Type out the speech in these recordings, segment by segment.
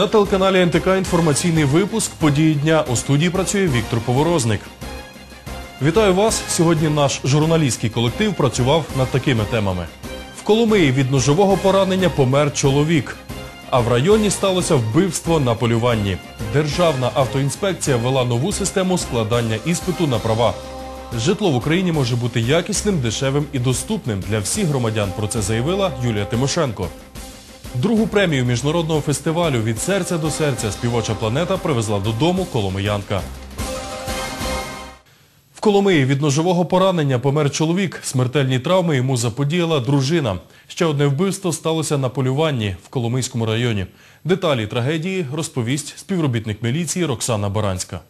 На телеканалі НТК інформаційний випуск події дня. У студії працює Віктор Поворозник. Вітаю вас! Сьогодні наш журналістський колектив працював над такими темами. В Коломиї від ножового поранення помер чоловік. А в районі сталося вбивство на полюванні. Державна автоінспекція ввела нову систему складання іспиту на права. Житло в Україні може бути якісним, дешевим і доступним для всіх громадян. Про це заявила Юлія Тимошенко. Другу премію міжнародного фестивалю від серця до серця співоча планета привезла додому Коломиянка. В Коломиї від ножового поранення помер чоловік. Смертельні травми йому заподіяла дружина. Ще одне вбивство сталося на полюванні в Коломийському районі. Деталі трагедії розповість співробітник міліції Роксана Баранська.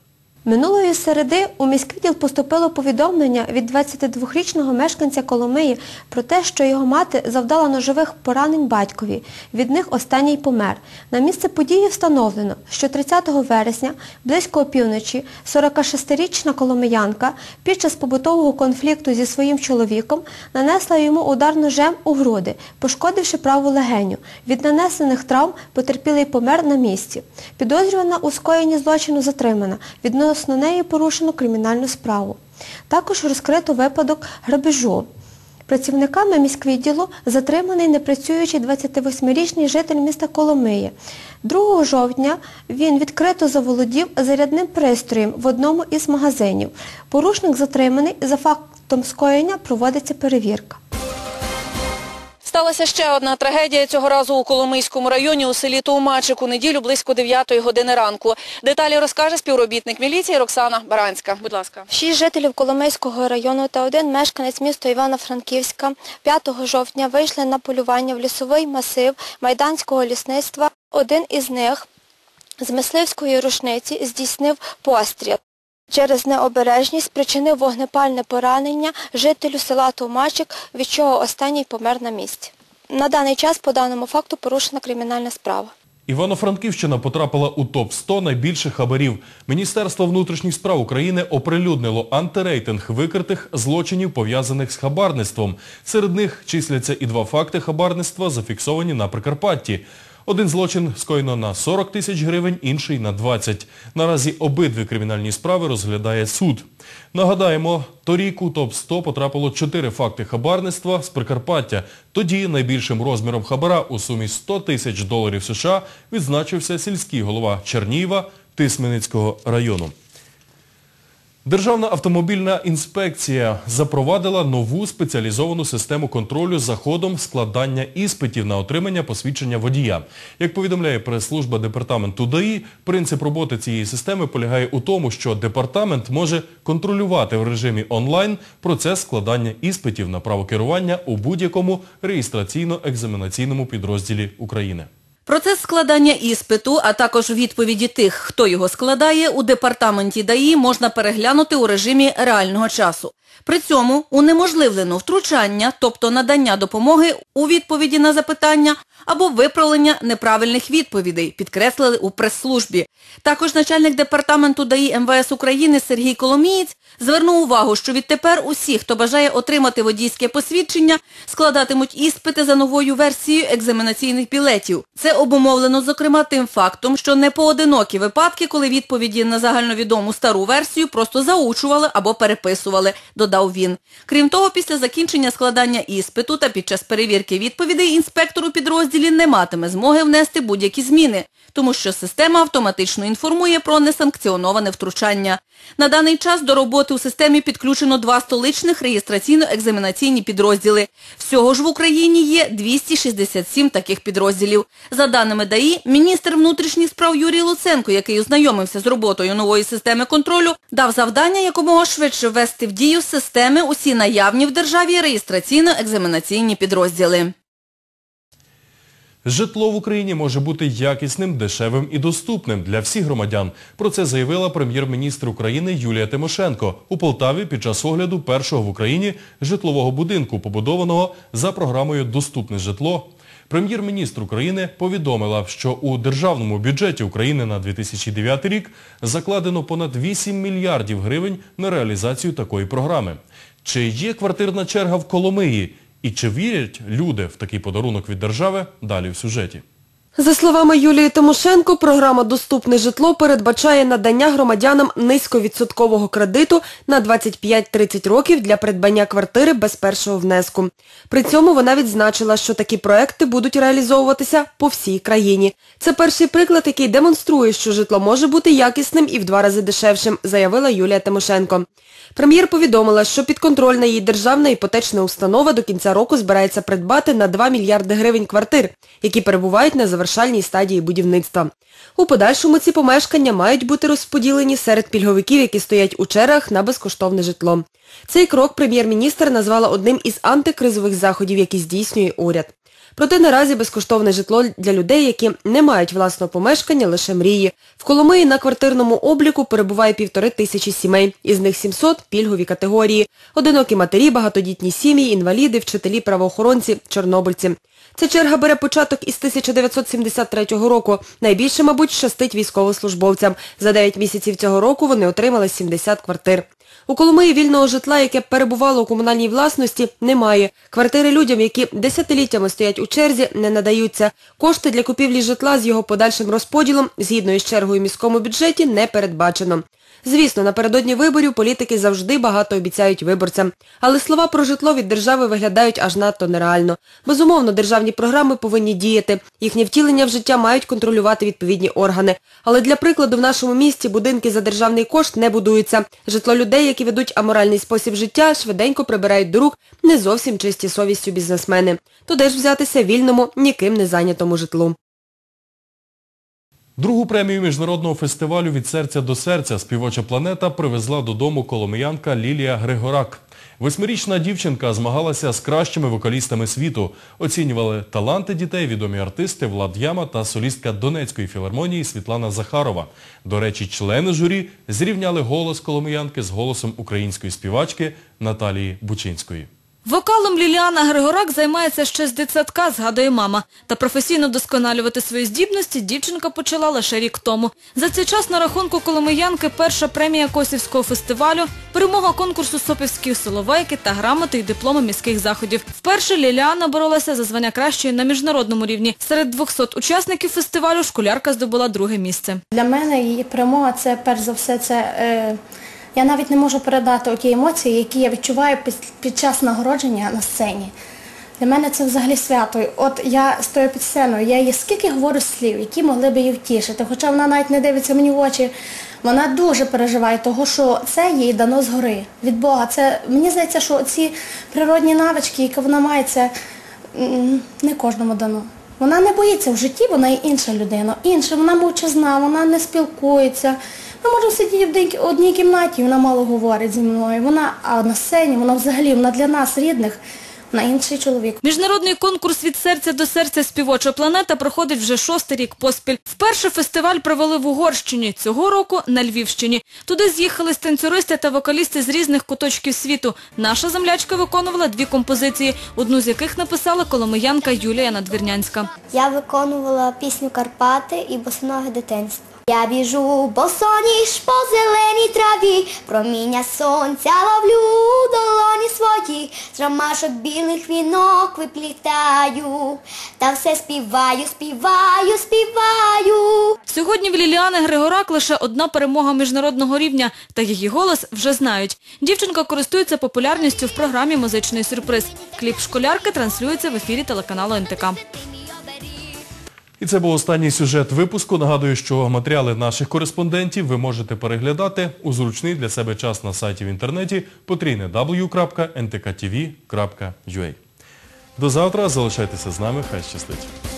Минулої середи у міськвідділ поступило повідомлення від 22-річного мешканця Коломиї про те, що його мати завдала ножових поранень батькові. Від них останній помер. На місце події встановлено, що 30 вересня, близько опівночі, 46-річна коломиянка під час побутового конфлікту зі своїм чоловіком нанесла йому удар ножем у груди, пошкодивши праву легеню. Від нанесених травм потерпілий помер на місці. Підозрювана у скоєнні злочину затримана. Відносно неї порушено кримінальну справу. Також розкрито випадок грабежу. Працівниками міськвідділу затриманий непрацюючий 28-річний житель міста Коломиї. 2 жовтня він відкрито заволодів зарядним пристроєм в одному із магазинів. Порушник затриманий, за фактом скоєння проводиться перевірка. Сталася ще одна трагедія цього разу у Коломийському районі у селі Товмачик у неділю близько 9 години ранку. Деталі розкаже співробітник міліції Роксана Баранська. Будь ласка. Шість жителів Коломийського району та один мешканець міста Івано-Франківська 5 жовтня вийшли на полювання в лісовий масив Майданського лісництва. Один із них з мисливської рушниці здійснив постріл. Через необережність спричинив вогнепальне поранення жителю села Товмачик, від чого останній помер на місці. На даний час по даному факту порушена кримінальна справа. Івано-Франківщина потрапила у топ-100 найбільших хабарів. Міністерство внутрішніх справ України оприлюднило антирейтинг викритих злочинів, пов'язаних з хабарництвом. Серед них числяться і два факти хабарництва, зафіксовані на Прикарпатті. Один злочин скоєно на 40 тисяч гривень, інший на 20. Наразі обидві кримінальні справи розглядає суд. Нагадаємо, торік у топ-100 потрапило 4 факти хабарництва з Прикарпаття. Тоді найбільшим розміром хабара у сумі 100 тисяч доларів США відзначився сільський голова Чернієва Тисменицького району. Державна автомобільна інспекція запровадила нову спеціалізовану систему контролю за ходом складання іспитів на отримання посвідчення водія. Як повідомляє прес-служба департаменту ДАІ, принцип роботи цієї системи полягає у тому, що департамент може контролювати в режимі онлайн процес складання іспитів на право керування у будь-якому реєстраційно-екзаменаційному підрозділі України. Процес складання іспиту, а також відповіді тих, хто його складає, у департаменті ДАІ можна переглянути у режимі реального часу. При цьому унеможливлено втручання, тобто надання допомоги у відповіді на запитання або виправлення неправильних відповідей, підкреслили у прес-службі. Також начальник департаменту ДАІ МВС України Сергій Коломієць звернув увагу, що відтепер усі, хто бажає отримати водійське посвідчення, складатимуть іспити за новою версією екзаменаційних білетів. Це обумовлено, зокрема, тим фактом, що не поодинокі випадки, коли відповіді на загальновідому стару версію просто заучували або переписували, додав він. Крім того, після закінчення складання іспиту та під час перевірки відповідей інспектор у підрозділі не матиме змоги внести будь-які зміни, тому що система автоматично інформує про несанкціоноване втручання. На даний час до роботи у системі підключено два столичних реєстраційно-екзаменаційні підрозділи. Всього ж в Україні є 267 таких підрозділів. За даними ДАІ, міністр внутрішніх справ Юрій Луценко, який ознайомився з роботою нової системи контролю, дав завдання якомога швидше ввести в дію системи усі наявні в державі реєстраційно-екзаменаційні підрозділи. Житло в Україні може бути якісним, дешевим і доступним для всіх громадян. Про це заявила прем'єр-міністр України Юлія Тимошенко у Полтаві під час огляду першого в Україні житлового будинку, побудованого за програмою Доступне житло. Прем'єр-міністр України повідомила, що у державному бюджеті України на 2009 рік закладено понад 8 мільярдів гривень на реалізацію такої програми. Чи є квартирна черга в Коломиї? І чи вірять люди в такий подарунок від держави? Далі в сюжеті. За словами Юлії Тимошенко, програма «Доступне житло» передбачає надання громадянам низьковідсоткового кредиту на 25-30 років для придбання квартири без першого внеску. При цьому вона відзначила, що такі проекти будуть реалізовуватися по всій країні. Це перший приклад, який демонструє, що житло може бути якісним і в два рази дешевшим, заявила Юлія Тимошенко. Прем'єр повідомила, що підконтрольна їй державна іпотечна установа до кінця року збирається придбати на 2 мільярди гривень квартир, які перебувають на завершальній стадії будівництва. У подальшому ці помешкання мають бути розподілені серед пільговиків, які стоять у чергах на безкоштовне житло. Цей крок прем'єр-міністр назвала одним із антикризових заходів, які здійснює уряд. Проте наразі безкоштовне житло для людей, які не мають власного помешкання, лише мрії. В Коломиї на квартирному обліку перебуває півтори тисячі сімей, із них 700 – пільгові категорії. Одинокі матері, багатодітні сім'ї, інваліди, вчителі, правоохоронці, чорнобильці. Ця черга бере початок із 1973 року. Найбільше, мабуть, щастить військовослужбовцям. За 9 місяців цього року вони отримали 70 квартир. У Коломиї вільного житла, яке перебувало у комунальній власності, немає. Квартири людям, які десятиліттями стоять у черзі, не надаються. Кошти для купівлі житла з його подальшим розподілом, згідно із чергою в міському бюджеті, не передбачено. Звісно, напередодні виборів політики завжди багато обіцяють виборцям. Але слова про житло від держави виглядають аж надто нереально. Безумовно, державні програми повинні діяти. Їхнє втілення в життя мають контролювати відповідні органи. Але для прикладу в нашому місті будинки за державний кошт не будуються. Житло людей, які ведуть аморальний спосіб життя, швиденько прибирають до рук не зовсім чисті совістю бізнесмени. То де ж взятися вільному, ніким не зайнятому житлу. Другу премію міжнародного фестивалю «Від серця до серця» співоча планета привезла додому коломиянка Лілія Григорак. Восьмирічна дівчинка змагалася з кращими вокалістами світу. Оцінювали таланти дітей відомі артисти Влад Яма та солістка Донецької філармонії Світлана Захарова. До речі, члени журі зрівняли голос коломиянки з голосом української співачки Наталії Бучинської. Вокалом Ліліана Григорак займається ще з дитсадка, згадує мама. Та професійно досконалювати свої здібності дівчинка почала лише рік тому. За цей час на рахунку Коломиянки перша премія Косівського фестивалю, перемога конкурсу Сопівські соловейки та грамоти й дипломи міських заходів. Вперше Ліліана боролася за звання кращої на міжнародному рівні. Серед 200 учасників фестивалю школярка здобула друге місце. Для мене її перемога це перш за все це. Е, я навіть не можу передати ті емоції, які я відчуваю під, під час нагородження на сцені. Для мене це взагалі свято. От я стою під сценою, я їй скільки говорю слів, які могли б її втішити. Хоча вона навіть не дивиться мені в очі. Вона дуже переживає, того, що це їй дано згори від Бога. Це мені здається, що ці природні навички, які вона має, це не кожному дано. Вона не боїться в житті, вона є інша людина, інша, вона мовчазна, вона не спілкується. Ми можемо сидіти в одній кімнаті, вона мало говорить зі мною. Вона, а на сцені, вона взагалі, вона для нас, рідних, вона інший чоловік. Міжнародний конкурс від серця до серця співоча планета проходить вже шостий рік поспіль. Вперше фестиваль провели в Угорщині, цього року на Львівщині. Туди з'їхались танцюристи та вокалісти з різних куточків світу. Наша землячка виконувала дві композиції, одну з яких написала коломиянка Юлія Надвірнянська. Я виконувала пісню Карпати і босоноге дитинство. Я біжу босоніж по зеленій траві, проміння сонця ловлю долоні свої, з ромашок білих вінок виплітаю, та все співаю, співаю, співаю. Сьогодні в Ліліани Григорак лише одна перемога міжнародного рівня, та її голос вже знають. Дівчинка користується популярністю в програмі «Музичний сюрприз». Кліп школярки транслюється в ефірі телеканалу НТК. І це був останній сюжет випуску. Нагадую, що матеріали наших кореспондентів ви можете переглядати у зручний для себе час на сайті в інтернеті www.ntkTV.ua. До завтра. Залишайтеся з нами. Хай щастить.